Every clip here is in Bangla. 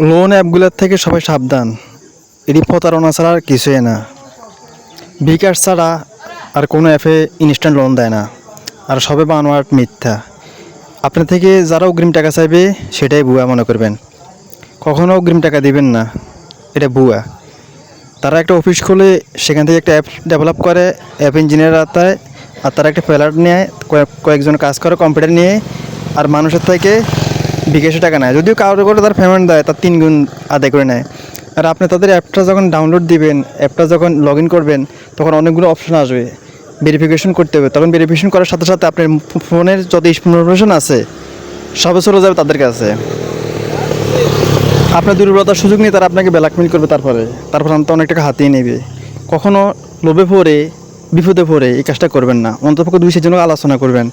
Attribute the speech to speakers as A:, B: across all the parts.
A: লোন অ্যাপগুলোর থেকে সবাই সাবধান। এটি প্রতারণা ছাড়া আর কিছুই না। বিকাশ ছাড়া আর কোনো অ্যাপে ইনস্ট্যান্ট লোন দেয় না। আর সবে বানোয়ার মিথ্যা। আপনার থেকে যারা অগ্রিম টাকা চাইবে, সেটাই বুয়া মনে করবেন। কখনও অগ্রিম টাকা দিবেন না। এটা বুয়া তারা একটা অফিস খুলে, সেখান থেকে একটা অ্যাপ ডেভেলপ করে অ্যাপ ইঞ্জিনিয়ার আতায় আর তারা একটা প্ল্যাট নিয়ে কয়েকজন কাজ করে কম্পিউটার নিয়ে, আর মানুষের থেকে বিকাশে টাকা নেয়। যদিও কারোর করে তার পেমেন্ট দেয়, তার তিন গুণ আদায় করে নেয়। আর আপনি তাদের অ্যাপটা যখন ডাউনলোড দিবেন অ্যাপটা যখন লগ ইন করবেন, তখন অনেকগুলো অপশন আসবে। ভেরিফিকেশন করতে হবে। তখন ভেরিফিকেশন করার সাথে সাথে আপনার ফোনের যত ইনফরমেশন আছে সবে চলে যাবে তাদের কাছে। আপনার দুর্বলতার সুযোগ নিয়ে তারা আপনাকে ব্ল্যাকমেল করবে তারপরে। তারপর আপনি অনেক টাকা হাতিয়ে নেবে। কখনও লোভে পড়ে, বিপদে পড়ে এই কাজটা করবেন না। অন্তপক্ষে দুই সেজন্য আলোচনা করবেন।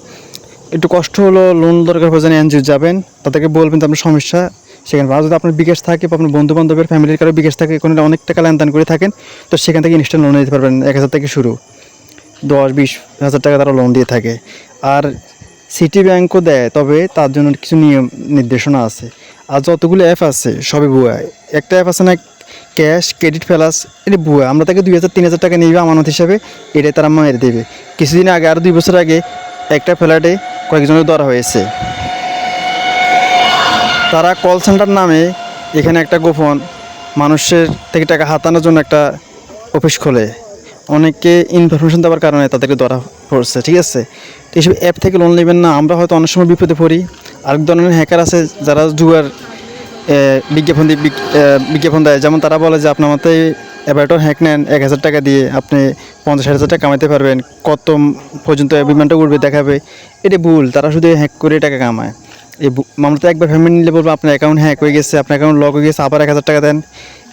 A: একটু কষ্ট হলো লোন দরকার প্রয়োজনে এনজিও যাবেন, তাদেরকে বলবেন তো আপনার সমস্যা সেখানে। আর যদি আপনার বিকাশ থাকে বা আপনার বন্ধু বান্ধবের ফ্যামিলির কারও বিকাশ থাকে, কোনো অনেক টাকা লেনদেন করে থাকেন, তো সেখান থেকে ইনস্ট্যান্ট লোন নিতে পারবেন, এক হাজার থেকে শুরু। দশ, বিশ, হাজার টাকা তারা লোন দিয়ে থাকে। আর সিটি ব্যাংকও দেয়, তবে তার জন্য কিছু নিয়ম, নির্দেশনা আছে। আর যতগুলো অ্যাপ আছে, সবই বুয়া একটা অ্যাপ আছে না ক্যাশ ক্রেডিট প্লাস এটা বুয়া আমরা তাকে দুই হাজার, তিন হাজার টাকা নিবে আমানত হিসাবে এটাই তারা মেরে দেবে। কিছুদিন আগে, আর দুই বছর আগে একটা ফ্ল্যাটে কয়েকজনের ধরা হয়েছে। তারা কল সেন্টার নামে এখানে একটা গোপন মানুষের থেকে টাকা হাতানোর জন্য একটা অফিস খোলে। অনেককে ইনফরমেশন দেওয়ার কারণে তাদেরকে ধরা পড়ছে, ঠিক আছে? তো এইসব অ্যাপ থেকে লোন নেবেন না, আমরা হয়তো অনেক সময় বিপদে পড়ি। আরেক ধরনের হ্যাকার আছে যারা জুয়ার বিজ্ঞাপন দিয়ে বিজ্ঞাপন দেয়। যেমন তারা বলে যে আপনার মতে এবারটা হ্যাক নেন এক হাজার টাকা দিয়ে আপনি পঞ্চাশ হাজার টাকা কামাইতে পারবেন। কত পর্যন্ত বিমানটা উঠবে দেখাবে। এটা ভুল তারা শুধু হ্যাক করে টাকা কামায়। এই বু- আমরা তো একবার পেমেন্ট নিলে বলব আপনার অ্যাকাউন্ট হ্যাক হয়ে গেছে আপনার অ্যাকাউন্ট লক হয়ে গেছে আবার এক হাজার টাকা দেন।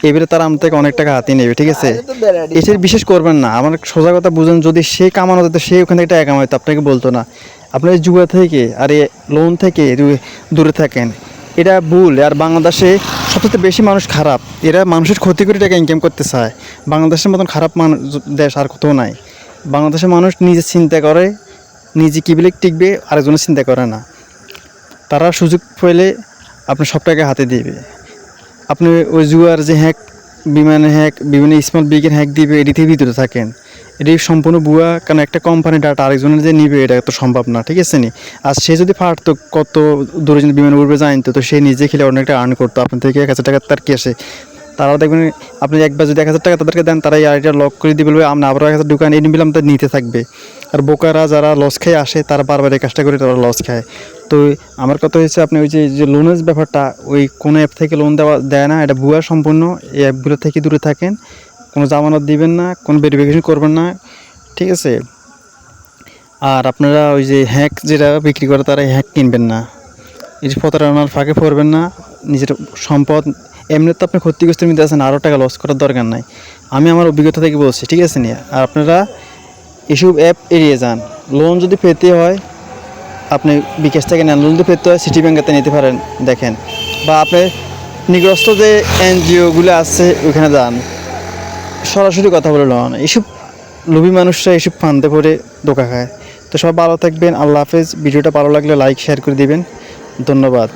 A: এবারে তারা আমার থেকে অনেক টাকা হাতিয়ে নেবে ঠিক আছে? এসের বিশেষ করবেন না। আমার সোজা কথা বুঝুন যদি সে কামানো যেত সে ওখান থেকে টাকা কামাইতো আপনাকে বলতো না। আপনার জুয়া থেকে আর লোন থেকে দূরে থাকেন। এটা ভুল, আর বাংলাদেশে সবচেয়ে বেশি মানুষ খারাপ। এরা মানুষের ক্ষতি করে টাকা ইনকাম করতে চায়। বাংলাদেশের মতন খারাপ মানুষ দেশ আর কোথাও নাই। বাংলাদেশের মানুষ নিজে চিন্তা করে, নিজে কী বলে টিকবে আরেকজনের চিন্তা করে না। তারা সুযোগ পেলে আপনি সব টাকা হাতে দিবে। আপনি ওই জুয়ার যে হ্যাক বিমানে হ্যাক বিভিন্ন স্মল বিগের হ্যাক দিবে এটি থেকে ভিতরে থাকেন। এটি সম্পূর্ণ বুয়া, কারণ একটা কোম্পানি ডাটা আরেকজনের যে নিবে, এটা তো সম্ভব না, ঠিক আছে নি? আর সে যদি পারতো, কত দূরে যদি বিমান উঠবে জানতো, তো সে নিজে খেলে অনেকটা আর্ন করতো, আপনার থেকে এক হাজার টাকা তার কেসে তারাও দেখবেন, আপনি একবার যদি এক হাজার টাকা তাদেরকে দেন তারা এই আইডিয়া লক করে দিয়ে বলবে, আমরা আবার এক হাজার দোকান এই নিলাম তা নিতে থাকবে। আর বোকারা যারা লস খেয়ে আসে, তারা বারবার এই কাজটা করে, তারা লস খায়। তো আমার কথা হচ্ছে, আপনি ওই যে যে লোনের ব্যাপারটা, ওই কোনো অ্যাপ থেকে লোন দেওয়া, দেয় না, এটা ভুয়া সম্পূর্ণ, এই অ্যাপগুলো থেকে দূরে থাকেন। কোনো জামানত দিবেন না, কোনো ভেরিফিকেশন করবেন না, ঠিক আছে? আর আপনারা ওই যে হ্যাক যেটা বিক্রি করে তারা হ্যাক কিনবেন না। এই প্রতারণার ফাঁকে পড়বেন না, নিজের সম্পদ, এমনি তো আপনি ক্ষতিগ্রস্তের মধ্যে আছেন আরও টাকা লস করার দরকার নাই। আমি আমার অভিজ্ঞতা থেকে বলছি, ঠিক আছে নিয়ে? আর আপনারা এসব অ্যাপ এড়িয়ে যান। লোন যদি পেতে হয়, আপনি বিকাশ থেকে নেন। লোন যদি পেতে হয় সিটি ব্যাঙ্কেতে নিতে পারেন, দেখেন। বা আপনি নিগ্রস্ত যে এনজিওগুলো আছে ওইখানে যান। সরাসরি কথা বলে লওয়া না এসব লোভী মানুষরা এসব ফান্দে পরে দোকা খায়। তো সব ভালো থাকবেন, আল্লাহ হাফেজ। ভিডিওটা ভালো লাগলে লাইক শেয়ার করে দিবেন। ধন্যবাদ।